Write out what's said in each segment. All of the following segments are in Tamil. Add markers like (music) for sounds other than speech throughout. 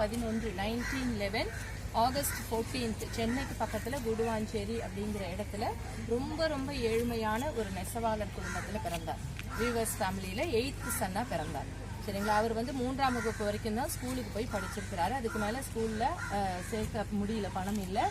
பதினொன்று நைன்டீன் லெவன் ஆகஸ்ட் ஃபோர்டீன்த் சென்னைக்கு பக்கத்தில் குடுவாஞ்சேரி அப்படிங்கிற இடத்துல ரொம்ப ரொம்ப ஏழ்மையான ஒரு நெசவாளர் குடும்பத்தில் பிறந்தார். வீவர்ஸ் ஃபேமிலியில் எயித்து சன்னாக பிறந்தார். சரிங்களா? அவர் வந்து மூன்றாம் வகுப்பு வரைக்கும் தான் ஸ்கூலுக்கு போய் படிச்சிருக்கிறாரு. அதுக்கு மேலே ஸ்கூலில் சேர்க்க முடியல பணம் இல்லை.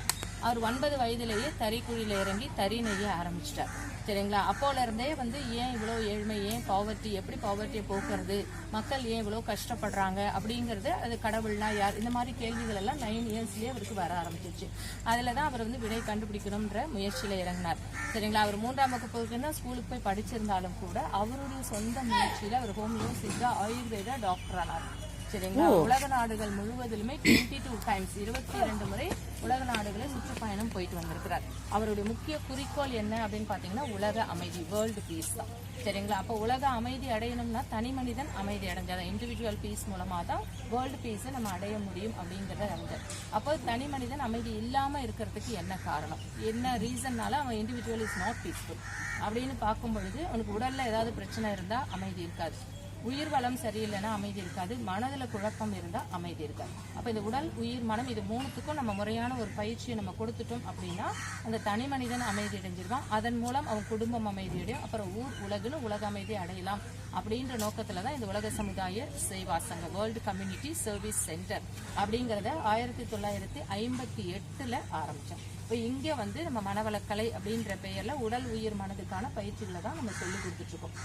அவர் ஒன்பது வயதிலேயே தறிக்குழியில் இறங்கி தறி நெய்ய ஆரம்பிச்சிட்டார். சரிங்களா? அப்போல இருந்தே வந்து ஏன் இவ்வளோ ஏழ்மை ஏன் பாவர்ட்டி எப்படி பாவர்ட்டியை போக்குறது மக்கள் ஏன் இவ்வளோ கஷ்டப்படுறாங்க அப்படிங்கிறது அது கடவுள்னா யார்? இந்த மாதிரி கேள்விகள் எல்லாம் நைன் இயர்ஸ்லேயே அவருக்கு வர ஆரம்பிச்சிச்சு அதில் தான் அவர் வந்து விடை கண்டுபிடிக்கணுன்ற முயற்சியில் இறங்கினார். சரிங்களா? அவர் மூன்றாம் வகுப்புக்கு தான் ஸ்கூலுக்கு போய் படிச்சிருந்தாலும் கூட அவருடைய சொந்த முயற்சியில் அவர் ஹோமியோ சித்தா ஆயுர்வேதா டாக்டர் ஆனார். சரிங்களா? உலக நாடுகள் முழுவதிலுமே டுவெண்ட்டி டூ டைம்ஸ் இருபத்தி இரண்டு முறை உலக நாடுகளை சுற்றுப்பயணம் போயிட்டு வந்திருக்கிறார். அவருடைய முக்கிய குறிக்கோள் என்ன அப்படின்னு பார்த்தீங்கன்னா உலக அமைதி வேர்ல்டு பீஸ் தான். சரிங்களா? அப்போ உலக அமைதி அடையணும்னா தனி மனிதன் அமைதி அடைஞ்சாதான் இண்டிவிஜுவல் பீஸ் மூலமா தான் வேர்ல்டு பீஸை நம்ம அடைய முடியும் அப்படிங்கிறத வந்து அப்போ தனி மனிதன் அமைதி இல்லாம இருக்கிறதுக்கு என்ன காரணம்? என்ன ரீசன்னால அவன் இண்டிவிஜுவல் இஸ் நாட் பீஸ்ஃபுல் அப்படின்னு பார்க்கும் பொழுது அவனுக்கு உடல்ல ஏதாவது பிரச்சனை இருந்தா அமைதி இருக்காது. உயிர் வளம் சரியில்லைன்னா அமைதி இருக்காது. மனதில் குழப்பம் இருந்தால் அமைதி இருக்காது. அப்போ இந்த உடல் உயிர் மனம் இது மூணுத்துக்கும் நம்ம முறையான ஒரு பயிற்சியை நம்ம கொடுத்துட்டோம் அப்படின்னா அந்த தனி மனிதன் அமைதி அடைஞ்சிருவான். அதன் மூலம் அவன் குடும்பம் அமைதி அடையும். அப்புறம் ஊர் உலகுன்னு உலக அமைதி அடையலாம் அப்படின்ற நோக்கத்தில் தான் இந்த உலக சமுதாய சேவா சங்கம் வேர்ல்டு கம்யூனிட்டி சர்வீஸ் சென்டர் அப்படிங்கிறத ஆயிரத்தி தொள்ளாயிரத்தி ஐம்பத்தி எட்டில் ஆரம்பித்தோம் இப்போ இங்கே வந்து நம்ம மனவளக்கலை அப்படின்ற பெயரில் உடல் உயிர் மனதுக்கான பயிற்சிகளை தான் நம்ம சொல்லி கொடுத்துட்ருக்கோம்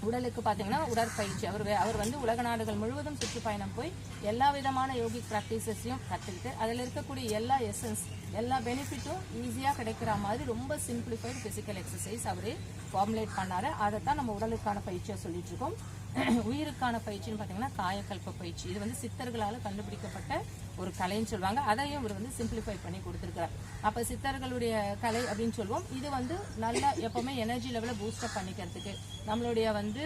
உடலுக்கு பார்த்தீங்கன்னா உடற்பயிற்சி. அவர் வே- அவர் வந்து உலக நாடுகள் முழுவதும் சுற்றுப்பயணம் போய் எல்லா விதமான யோகிக் ப்ராக்டிசஸையும் கற்றுக்கிட்டு அதில் இருக்கக்கூடிய எல்லா எசன்ஸ் எல்லா பெனிஃபிட்டும் ஈஸியாக கிடைக்கிற மாதிரி ரொம்ப சிம்பிளிஃபைடு ஃபிசிக்கல் எக்ஸசைஸ் அவரே ஃபார்முலேட் பண்ணார். அதை தான் நம்ம உடலுக்கான பயிற்சியாக சொல்லிட்டு இருக்கோம். (clears throat) உயிருக்கான பயிற்சின்னு பார்த்தீங்கன்னா காயக்கல்ப பயிற்சி. இது வந்து சித்தர்களால் கண்டுபிடிக்கப்பட்ட ஒரு கலைன்னு சொல்லுவாங்க. அதையும் இவர் வந்து சிம்பிளிஃபை பண்ணி கொடுத்துருக்காரு அப்போ சித்தர்களுடைய கலை அப்படின்னு சொல்லுவோம். இது வந்து நல்லா எப்போவுமே எனர்ஜி லெவலை பூஸ்டப் பண்ணிக்கிறதுக்கு நம்மளுடைய வந்து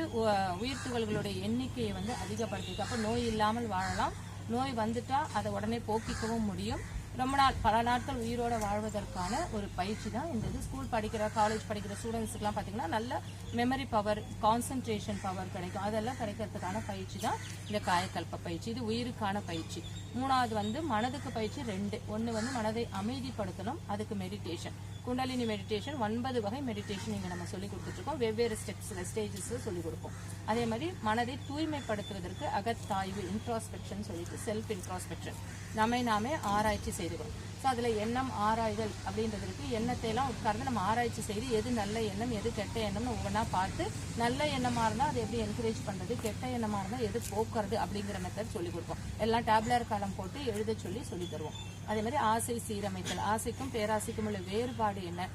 உயிர் துகள்களுடைய எண்ணிக்கையை வந்து அதிகப்படுத்திருக்கு அப்போ நோய் இல்லாமல் வாழலாம். நோய் வந்துட்டால் அதை உடனே போக்கிக்கவும் முடியும். ரொம்ப நாள் பல நாட்கள் உயிரோடு வாழ்வதற்கான ஒரு பயிற்சி தான் இந்த இது ஸ்கூல் படிக்கிற காலேஜ் படிக்கிற ஸ்டூடெண்ட்ஸுக்குலாம் பார்த்தீங்கன்னா நல்ல மெமரி பவர் கான்சன்ட்ரேஷன் பவர் கிடைக்கும். அதெல்லாம் கிடைக்கிறதுக்கான பயிற்சி தான் இந்த காயக்கல்ப பயிற்சி. இது உயிருக்கான பயிற்சி. மூணாவது வந்து மனதுக்கு பயிற்சி ரெண்டு. ஒன்று வந்து மனதை அமைதிப்படுத்தணும். அதுக்கு மெடிடேஷன் குண்டலினி மெடிடேஷன் ஒன்பது வகை மெடிடேஷன் இங்கே நம்ம சொல்லி கொடுத்துட்ருக்கோம். வெவ்வேறு ஸ்டெப்ஸில் ஸ்டேஜஸில் சொல்லிக் கொடுப்போம். அதே மாதிரி மனதை தூய்மைப்படுத்துவதற்கு அகத்தாய்வு இன்ட்ராஸ்பெக்ஷன் சொல்லிட்டு செல்ஃப் இன்ட்ராஸ்பெக்ஷன் நம்மை நாமே ஆராய்ச்சி செய்துக்கிறோம் ஸோ அதில் எண்ணம் ஆராய்தல் அப்படின்றதுக்கு எண்ணத்தையெல்லாம் உட்கார்ந்து நம்ம ஆராய்ச்சி செய்து எது நல்ல எண்ணம் எது கெட்ட எண்ணம்னு ஒவ்வொன்றா பார்த்து நல்ல எண்ணமாக இருந்தால் அதை எப்படி என்கரேஜ் பண்ணுறது கெட்ட எண்ணமாக இருந்தால் எது போக்குறது அப்படிங்கிற மெத்தட் சொல்லிக் கொடுப்போம். எல்லாம் டேப்லர் காலம் போட்டு எழுத சொல்லி சொல்லி தருவோம். அதே மாதிரி ஆசை சீரமைத்தல். ஆசைக்கும் பேராசைக்கும் உள்ள வேறுபாடு என்ன?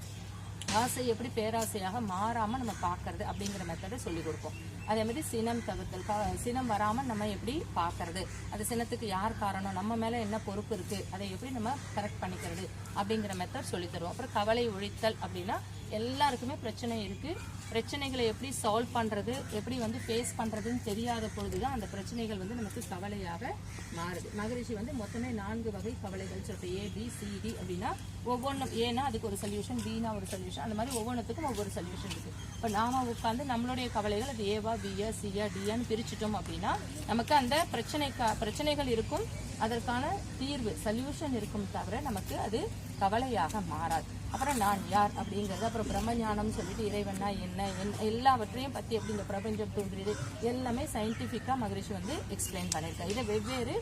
ஆசை எப்படி பேராசையாக மாறாமல் நம்ம பார்க்கறது அப்படிங்கிற மெத்தடை சொல்லி கொடுப்போம். அதே மாதிரி சினம் தவிர்த்தல். சினம் வராமல் நம்ம எப்படி பார்க்கறது? அது சினத்துக்கு யார் காரணம்? நம்ம மேலே என்ன பொறுப்பு இருக்கு? அதை எப்படி நம்ம கரெக்ட் பண்ணிக்கிறது அப்படிங்கிற மெத்தட் சொல்லித்தருவோம் அப்புறம் கவலை ஒழித்தல் அப்படின்னா எல்லாருக்குமே பிரச்சனை இருக்குது பிரச்சனைகளை எப்படி சால்வ் பண்ணுறது எப்படி வந்து ஃபேஸ் பண்ணுறதுன்னு தெரியாத பொழுது தான் அந்த பிரச்சனைகள் வந்து நமக்கு கவலையாக மாறுது. மகரிஷி வந்து மொத்தமே நான்கு வகை கவலைகள் சொல்லிட்டு ஏ பி சிடி அப்படின்னா ஒவ்வொன்றும் ஏன்னா அதுக்கு ஒரு சொல்யூஷன் பினா ஒரு சொல்யூஷன் அந்த மாதிரி ஒவ்வொன்றுத்துக்கும் ஒவ்வொரு சொல்யூஷன் இருக்குது இப்போ நாம உட்காந்து நம்மளுடைய கவலைகள் அது ஏவா பியா சியா டியான்னு பிரிச்சுட்டோம் அப்படின்னா நமக்கு அந்த பிரச்சனைக்கா பிரச்சனைகள் இருக்கும். அதற்கான தீர்வு சொல்யூஷன் இருக்கும் தவிர நமக்கு அது கவலையாக மாறாது. அப்புறம் நான் யார் அப்படிங்கிறது அப்புறம் பிரம்மஞானம் சொல்லிட்டு இறைவனா என்ன என்ன எல்லாவற்றையும் பற்றி எப்படி இந்த பிரபஞ்சம் தோன்றியது எல்லாமே சயின்டிஃபிக்காக மகரிஷி வந்து எக்ஸ்பிளைன் பண்ணியிருக்காரு. இதை வெவ்வேறு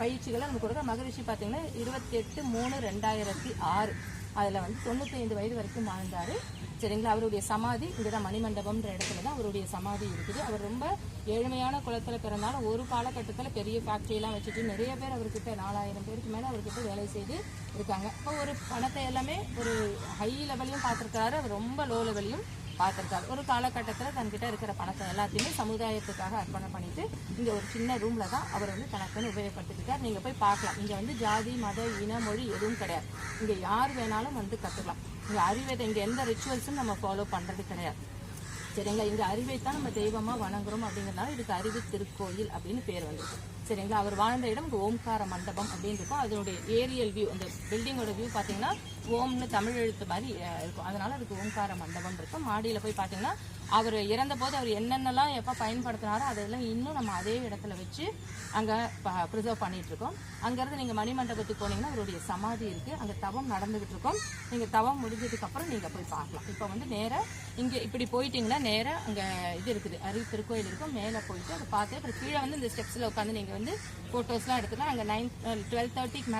பயிற்சிகளை நமக்கு கொடுக்குற மகரிஷி பார்த்தீங்கன்னா இருபத்தி எட்டு மூணு ரெண்டாயிரத்தி ஆறு. அதில் வந்து தொண்ணூத்தைந்து வயது வரைக்கும் வாழ்ந்தார். சரிங்களா? அவருடைய சமாதி இங்கே தான் மணிமண்டபம்ன்ற இடத்துல தான் அவருடைய சமாதி இருக்குது. அவர் ரொம்ப ஏழ்மையான குளத்தில் பிறந்தாலும் ஒரு காலகட்டத்தில் பெரிய ஃபேக்ட்ரியெல்லாம் வச்சுட்டு நிறைய பேர் அவர்கிட்ட நாலாயிரம் பேருக்கு மேலே அவர்கிட்ட வேலை செய்து இருக்காங்க. இப்போ ஒரு பணத்தை எல்லாமே ஒரு ஹை லெவலையும் பார்த்துருக்காரு அவர் ரொம்ப லோ லெவலையும் பார்த்துருக்காரு. ஒரு காலகட்டத்தில் தன்கிட்ட இருக்கிற பணத்தை எல்லாத்தையுமே சமுதாயத்துக்காக அர்ப்பணம் பண்ணிட்டு இங்கே ஒரு சின்ன ரூமில் தான் அவர் வந்து தனக்குன்னு உபயோகப்படுத்திருக்கார் நீங்கள் போய் பார்க்கலாம். இங்கே வந்து ஜாதி மத இன மொழி எதுவும் கிடையாது. இங்கே யார் வேணாலும் வந்து கற்றுக்கலாம் இங்கே அறிவை இங்கே எந்த ரிச்சுவல்ஸும் நம்ம ஃபாலோ பண்ணுறது கிடையாது. சரிங்களா? இங்கே அறிவை தான் நம்ம தெய்வமாக வணங்குறோம் அப்படிங்கறதுனால இதுக்கு அறிவு திருக்கோயில் அப்படின்னு பேர் வந்திருக்கு. சரிங்களா? அவர் வாழ்ந்த இடம் ஓம்கார மண்டபம் அப்படின்னு இருக்கும் அதனுடைய ஏரியல் வியூ அந்த பில்டிங்கோட வியூ பார்த்தீங்கன்னா ஓம்னு தமிழ் எழுத்து மாதிரி இருக்கும். அதனால அதுக்கு ஓம்கார மண்டபம் இருக்கும். மாடியில் போய் பார்த்தீங்கன்னா அவர் இறந்த போது அவர் என்னென்னலாம் எப்போ பயன்படுத்தினாரோ அதெல்லாம் இன்னும் நம்ம அதே இடத்துல வச்சு அங்கே ப்ரிசர்வ் பண்ணிட்டு இருக்கோம் அங்கேருந்து நீங்கள் மணிமண்டபத்துக்கு போனீங்கன்னா அவருடைய சமாதி இருக்குது அங்கே தவம் நடந்துகிட்டு இருக்கும் நீங்கள் தவம் முடிஞ்சதுக்கப்புறம் நீங்கள் போய் பார்க்கலாம். இப்போ வந்து நேராக இங்கே இப்படி போயிட்டீங்கன்னா நேராக அங்கே இது இருக்குது. அருள் திருக்கோயில் இருக்கும். மேலே போயிட்டு அதை பார்த்து அப்புறம் கீழே வந்து இந்த ஸ்டெப்ஸில் உட்காந்து நீங்கள் வந்து ஃபோட்டோஸ்லாம் எடுத்துக்கலாம். அங்கே நைன் டுவெல் தேர்ட்டிக்கு